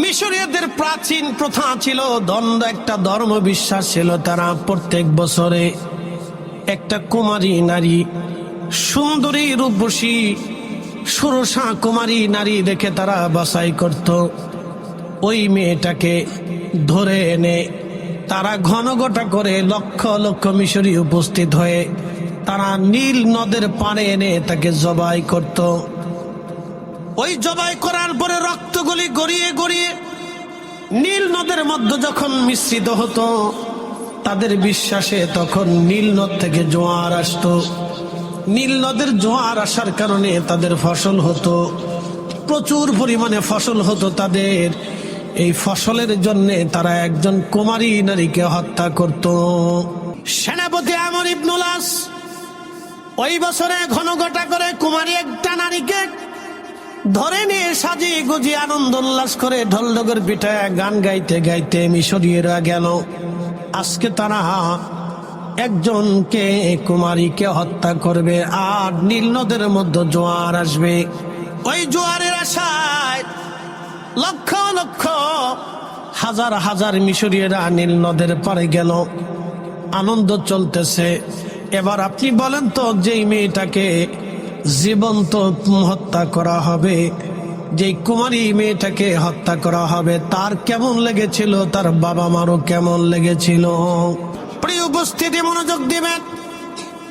মিশরীয়দের প্রাচীন প্রথা ছিল, দ্বন্দ্ব, একটা ধর্ম বিশ্বাস ছিল তারা প্রত্যেক বছরে একটা কুমারী নারী, সুন্দরী, রূপসী, সুরসা কুমারী নারী দেখে তারা বাছাই করত। ওই মেয়েটাকে ধরে এনে তারা ঘন ঘটা করে লক্ষ লক্ষ মিশরী উপস্থিত হয়ে তারা নীল নদের পাড়ে এনে তাকে জবাই করত। ওই জবাই করার পরে রক্তগুলি গড়িয়ে গড়িয়ে নীল নদের মধ্যে যখন মিশ্রিত হতো, তাদের বিশ্বাসে তখন নীল নদ থেকে জোয়ার আসতো। নীল নদের জোয়ার আসার কারণে তাদের ফসল হতো, প্রচুর পরিমাণে ফসল হতো তাদের। এই ফসলের জন্য তারা একজন কুমারী নারীকে হত্যা করত। সেনাপতি আমর ইবনুলাস ওই বছরে ঘন ঘটা করে কুমারী একটা নারীকে ধরে নিয়ে সাজিয়ে গুজিয়ে আনন্দ উল্লাস করে ঢোলডগর পিঠায় গান গাইতে গাইতে মিশরীয়রা গেল। আজকে তারা একজনকে, কুমারীকে হত্যা করবে আর নীল নদের মধ্যে জোয়ার আসবে। ওই জোয়ারের আশায় লক্ষ লক্ষ, হাজার হাজার মিশরীয়রা নীল নদের পারে গেল। আনন্দ চলতেছে। এবার আপনি বলেন তো, যেই মেয়েটাকে জীবন্ত হত্যা করা হবে। যে কুমারী মেয়েটাকে হত্যা করা হবে, তার কেমন লেগেছিল? তার বাবা মারও কেমন লেগেছিল? প্রিয় উপস্থিতি, মনোযোগ দিবেন।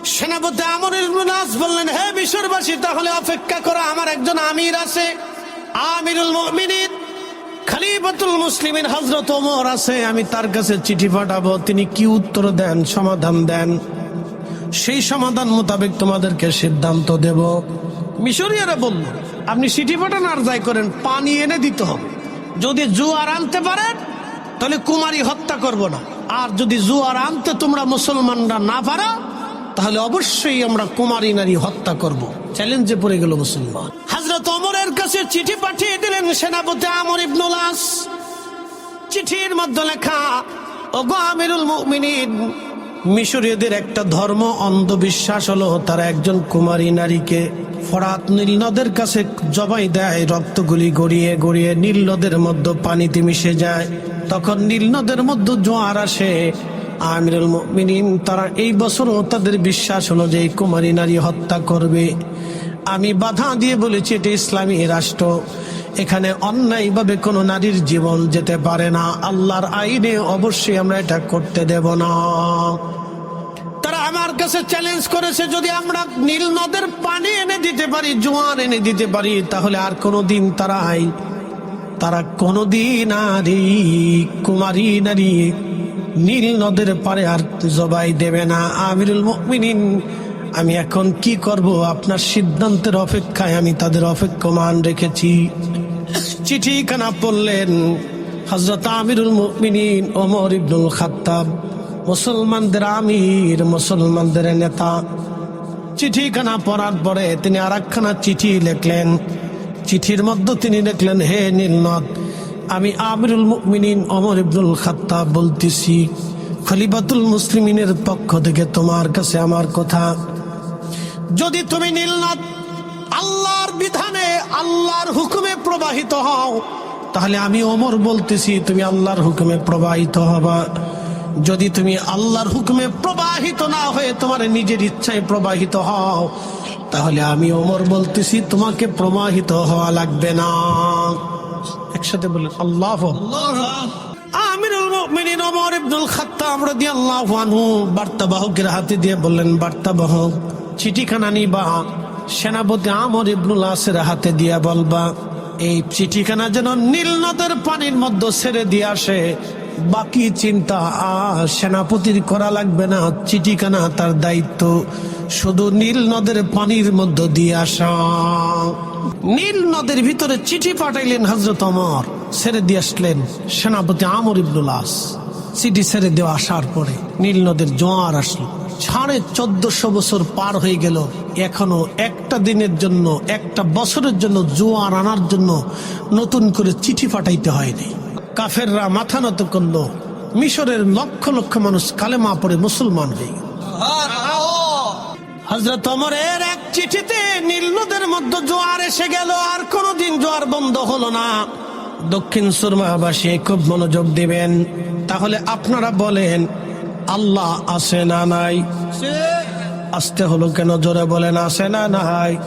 সেনাপতি আমর নাস বললেন, হে বিশ্ববাসী তাহলে অপেক্ষা করো, আমার একজন আমির আছে, আমিরুল মুমিনিন, খালিফাতুল মুসলিমিন হজরত ওমর আছে, আমি তার কাছে চিঠি পাঠাবো, তিনি কি উত্তর দেন, সমাধান দেন? সেই সমাধান মোতাবেক তোমাদেরকে সিদ্ধান্ত দেব। মিশরীয়রা বলল, আপনি চিঠি পাঠান আর যাই করেন, পানি এনে দিতে হবে। যদি জুয়ার আনতে পারেন, তাহলে কুমারী হত্যা করব না। আর যদি জুয়ার আনতে তোমরা মুসলমানরা না পারো, তাহলে অবশ্যই আমরা কুমারী নারী হত্যা করব। চ্যালেঞ্জে পড়ে গেল মুসলমান। হজরত অমরের কাছে চিঠি পাঠিয়ে দিলেন সেনাপতি আমর ইবনুলাস চিঠির মধ্যে লেখা, ওগো আমিরুল মুমিনিন মিশরীয়দের একটা ধর্ম, অন্ধবিশ্বাস হলো তারা একজন কুমারী নারীকে ফরাত নীল নদের কাছে জবাই দেয়, রক্তগুলি গড়িয়ে গড়িয়ে নীল নদের মধ্যে পানিতে মিশে যায়। তখন নীল নদের মধ্যে জোয়ার আসে। আমিরুল মুমিনিন, তারা এই বছরও তাদের বিশ্বাস হলো যে কুমারী নারী হত্যা করবে। আমি বাধা দিয়ে বলেছি, এটা ইসলামী রাষ্ট্র। এখানে অন্যায়ভাবে কোনো নারীর জীবন যেতে পারে না। আল্লাহর আইনে অবশ্যই আমরা এটা করতে দেব না। তারা আমার কাছে চ্যালেঞ্জ করেছে, যদি আমরা নীল নদের পানি এনে দিতে পারি, জোয়ার এনে দিতে পারি, তাহলে আর কোনোদিন তারা আই তারা কোনোদিন এই কুমারী নারী নীল নদের পারে আর জবাই দেবে না। আমিরুল মুমিনিন, আমি এখন কি করব? আপনার সিদ্ধান্তের অপেক্ষায় আমি তাদের অপেক্ষমান রেখেছি। চিঠি কানা পড়লেন হজরত আমিরুল মুমিনিন, ওমর ইবনুল খাত্তাব, মুসলমানদের আমির, মুসলমানদের নেতা। চিঠি খানা পড়ার পরে তিনি আর চিঠি লিখলেন। চিঠির মধ্যে তিনি লিখলেন, হে নীলনদ, আমি আমিরুল মুমিনিন অমর ইবনুল খাত্তাব বলতেছি, খলিফাতুল মুসলিমিনের পক্ষ থেকে তোমার কাছে আমার কথা। যদি তুমি নীলনদ আল্লাহর বিধানে আল্লাহর হুকুমে প্রবাহিত হও। তাহলে আমি ওমর বলতেছি, তুমি আল্লাহর হুকুমে প্রবাহিত হবা। যদি তুমি আল্লাহর হুকুমে প্রবাহিত না হয়ে তোমার নিজের ইচ্ছায় প্রবাহিত হও, তাহলে আমি ওমর বলতেছি, তোমাকে প্রবাহিত হওয়া লাগবে না। একসাথে বলে আল্লাহ বার্তাবাহকের হাতে দিয়ে বললেন, বার্তাবাহক, চিঠিখানা নিবা। সেনাপতি আমর ইবনুল আসের হাতে দিয়া বলবা, এই চিঠিখানা যেন নীল নদের পানির মধ্যে ছেড়ে দিয়ে আসে। বাকি চিন্তা আর সেনাপতির করা লাগবে না। চিঠিখানা তার দায়িত্ব। শুধু নীল নদের পানির মধ্যে দিয়ে আসা। নীল নদের ভিতরে চিঠি পাঠাইলেন হজরত অমর। ছেড়ে দিয়ে আসলেন সেনাপতি আমর ইবনুল আস। চিঠি ছেড়ে দেওয়া আসার পরে নীল নদের জোয়ার আসলো। সাড়ে চোদ্দশো বছর পার হয়ে গেল। এখনও একটা দিনের জন্য, একটা বছরের জন্য জোয়ার আনার জন্য নতুন করে চিঠি পাঠাইতে হয়নি। কাফেররা মাথা নত করল, মিশরের লক্ষ লক্ষ মানুষ কালেমা পড়ে মুসলমান হয়ে গেল। হজরত অমরের এক চিঠিতে নীলনদের মধ্যে জোয়ার এসে গেল, আর কোনোদিন জোয়ার বন্ধ হলো না। দক্ষিণ সুরমাবাসী খুব মনোযোগ দিবেন। তাহলে আপনারা বলেন আল্লাহ আছে না নাই? আসতে হলো কেন? জোরে বলেন, আছে না নাই?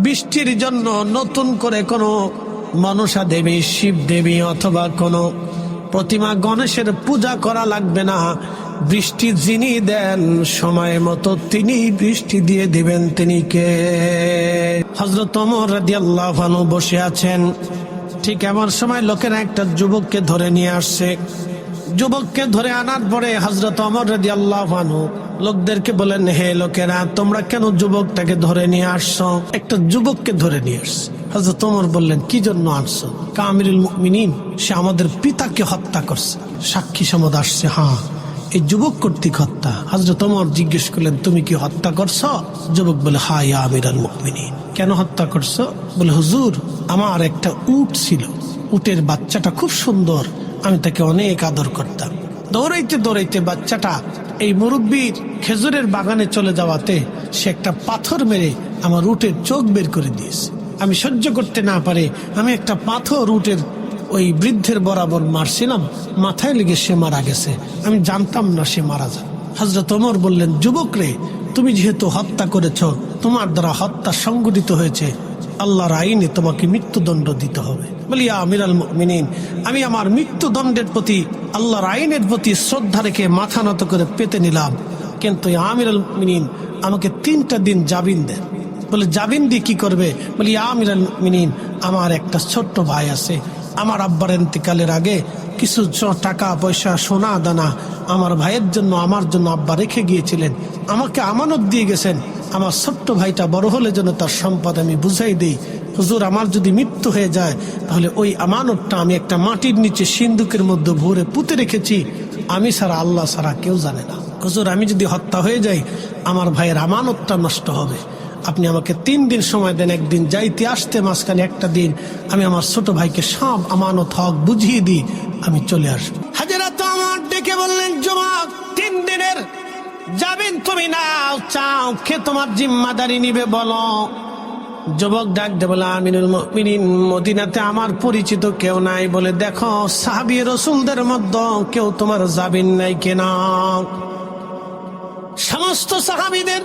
বৃষ্টির জন্য নতুন করে কোনো মনসা দেবী, শিব দেবী অথবা কোনো প্রতিমা গণেশের পূজা করা লাগবে না। বৃষ্টি যিনি দেন, সময় মতো তিনি বৃষ্টি দিয়ে দিবেন। তিনি কে? হজরত বসে আছেন। ঠিক এমন সময় লোকেরা একটা যুবককে ধরে নিয়ে আসছে। যুবককে ধরে আনার পরে হজরত অমর রাজি আল্লাহ লোকদেরকে বলেন, হে লোকেরা, তোমরা কেন যুবকটাকে ধরে নিয়ে আসছো? একটা যুবককে ধরে নিয়ে আসছে। হজরত অমর বললেন, কি জন্য আসছো কামিরুল মিনিন সে আমাদের পিতাকে হত্যা করছে। সাক্ষী সমদ আসছে হ্যাঁ এই যুবক কর্তৃক হত্যা। হজরত অমর জিজ্ঞেস করলেন, তুমি কি হত্যা করছ? যুবক বলে হা ইয়া আমিরাল মুমিনিন। কেন হত্যা করছ? বলে, হুজুর, আমার একটা উট ছিল। উটের বাচ্চাটা খুব সুন্দর। আমি তাকে অনেক আদর করতাম। দৌড়াইতে দৌড়াইতে বাচ্চাটা এই মুরব্বীর খেজুরের বাগানে চলে যাওয়াতে সে একটা পাথর মেরে আমার রুটের চোখ বের করে দিয়েছে। আমি সহ্য করতে না পারে আমি একটা পাথর রুটের ওই বৃদ্ধের বরাবর মারছিলাম, মাথায় লেগে সে মারা গেছে। আমি জানতাম না সে মারা যায় হজরত ওমর বললেন, যুবক রে, তুমি যেহেতু হত্যা করেছ, তোমার দ্বারা হত্যা সংগঠিত হয়েছে আল্লাহর আইনে তোমাকে মৃত্যুদণ্ড দিতে হবে। বলি আমিরাল মিনিন আমি আমার মৃত্যুদণ্ডের প্রতি, আল্লাহর আইনের প্রতি শ্রদ্ধা রেখে মাথা নত করে পেতে নিলাম। কিন্তু আমিরাল মিনিন আমাকে তিনটা দিন জাবিন দেন বলে জাবিন দিয়ে কি করবে? বলি আমিরাল মিনিন আমার একটা ছোট্ট ভাই আছে। আমার আব্বার এন্তিকালের আগে কিছু টাকা, পয়সা, সোনা, দানা আমার ভাইয়ের জন্য, আমার জন্য আব্বা রেখে গিয়েছিলেন। আমাকে আমানত দিয়ে গেছেন। আমার ছোট্ট ভাইটা বড় হলে যেন তার সম্পদ আমি বুঝাই দিই। হুজুর, আমার যদি মৃত্যু হয়ে যায়, তাহলে ওই আমানতটা আমি একটা মাটির নিচে সিন্ধুকের মধ্যে ভরে পুঁতে রেখেছি। আমি ছাড়া, আল্লাহ ছাড়া কেউ জানে না। হুজুর, আমি যদি হত্যা হয়ে যাই, আমার ভাইয়ের আমানতটা নষ্ট হবে। আপনি আমাকে তিন দিন সময় দেন, একদিন যাইতে, আসতে, মাঝখানে একটা দিন। আমি আমার ছোট ভাইকে সব আমানত হক বুঝিয়ে দিই, আমি চলে আসব। হাজারা তো আমার ডেকে বললেন জমাক তিন দিনের যাবেন তুমি নাও চাও কে তোমার জিম্মাদারি নিবে বলো। যুবক ডাক বলে, আমিনুল মুমিনিন, মদিনাতে আমার পরিচিত কেউ নাই। বলে, দেখো, সাহাবি রসুলদের মধ্যে কেউ তোমার যাবিন নাই কেনা? সমস্ত সাহাবিদের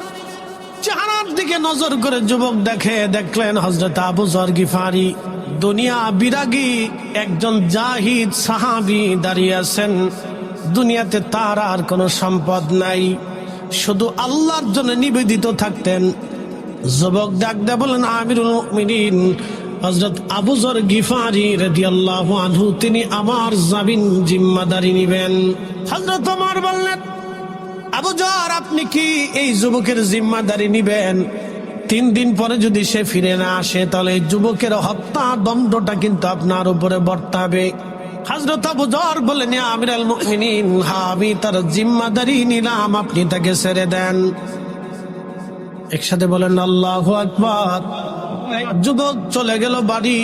চেহারার দিকে নজর করে যুবক দেখে দেখলেন হজরত আবু জর গিফারি। দুনিয়া বিরাগী একজন জাহিদ সাহাবি দাঁড়িয়ে আছেন। দুনিয়াতে তার আর কোনো সম্পদ নাই। শুধু আল্লাহর জন্য নিবেদিত থাকতেন। যুবক ডাক দে বলেন, আমিরুল মুমিনিন। হজরত আবু জর গিফারি রাদিয়াল্লাহু আনহু, তিনি আমার জাবিন জিম্মাদারি নিবেন। হজরত ওমর বললেন, আবু জর আপনি কি এই যুবকের জিম্মাদারি নিবেন? তিন দিন পরে যদি সে ফিরে না আসে, তাহলে যুবকের হত্যা দণ্ডটা কিন্তু আপনার উপরে বর্তাবে। হাজরত আবু জর বলেন আমিরাল মুমিনিন হ্যাঁ আমি তার জিম্মাদারি নিলাম, আপনি তাকে ছেড়ে দেন। একসাথে বলেন, আল্লাহ আকবার। যুবক চলে গেল বাড়ি,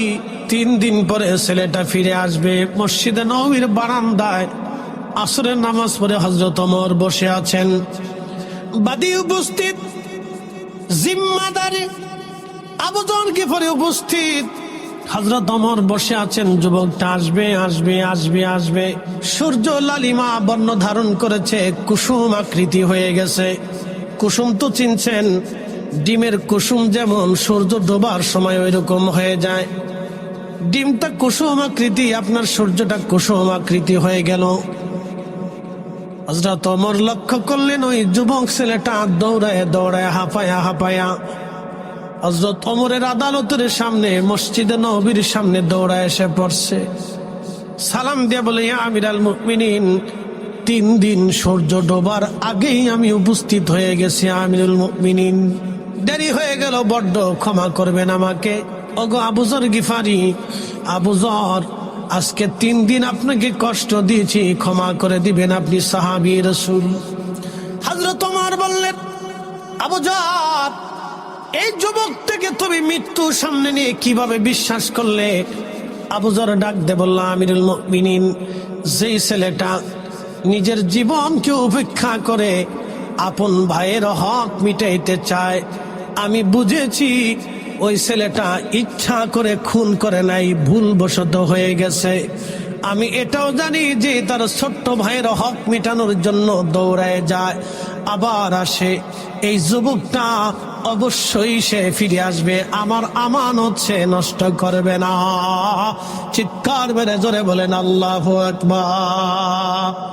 তিন দিন পরে ছেলেটা ফিরে আসবে মসজিদে নবীর বারান্দায়। আসরের নামাজ পড়ে হজরত অমর বসে আছেন। বাদী উপস্থিত, জিম্মাদারি আবুজন কি পরে উপস্থিত। হজরত অমর বসে আছেন, যুবকটা আসবে আসবে আসবে আসবে। সূর্য লালিমা বর্ণ ধারণ করেছে, কুসুম আকৃতি হয়ে গেছে। কুসুম তো চিনছেন, ডিমের কুসুম যেমন সূর্য ডোবার সময় ওই রকম হয়ে যায়। ডিমটা কুসুম আকৃতি, আপনার সূর্যটা কুসুম আকৃতি হয়ে গেল। হজরত অমর লক্ষ্য করলেন, ওই যুবক ছেলেটা দৌড়ায় দৌড়ায়, হাঁপায়া হাঁপায়া। হজরত অমরের আদালতের সামনে, মসজিদে নবীর সামনে দৌড়ায় এসে পড়ছে। সালাম দিয়ে বলে, "ইয়া আমিরাল মুমিনিন, তিন দিন সূর্য ডোবার আগেই আমি উপস্থিত হয়ে গেছি, আমিরুল মুমিনিন। দেরি হয়ে গেল, বড্ড ক্ষমা করবেন আমাকে। ওগো আবুজর গিফারি আবুজর আজকে তিন দিন আপনাকে কষ্ট দিয়েছি, ক্ষমা করে দিবেন আপনি সাহাবি রসুল। হাজরত তোমার বললেন আবুজর এই যুবক থেকে তুমি মৃত্যু সামনে নিয়ে কীভাবে বিশ্বাস করলে? আবুজর ডাক দে বলল, আমিরুল মুমিনিন, যেই ছেলেটা নিজের জীবনকে উপেক্ষা করে আপন ভাইয়ের হক মিটাইতে চায়, আমি বুঝেছি ওই ছেলেটা ইচ্ছা করে খুন করে নাই, ভুলবশত হয়ে গেছে। আমি এটাও জানি যে তার ছোট্ট ভাইয়ের হক মেটানোর জন্য দৌড়ায় যায়। আবার আসে। এই যুবকটা অবশ্যই সে ফিরে আসবে। আমার আমানত সে নষ্ট করবে না। চিৎকার মেরে জোরে বলেন, আল্লাহ আকবার।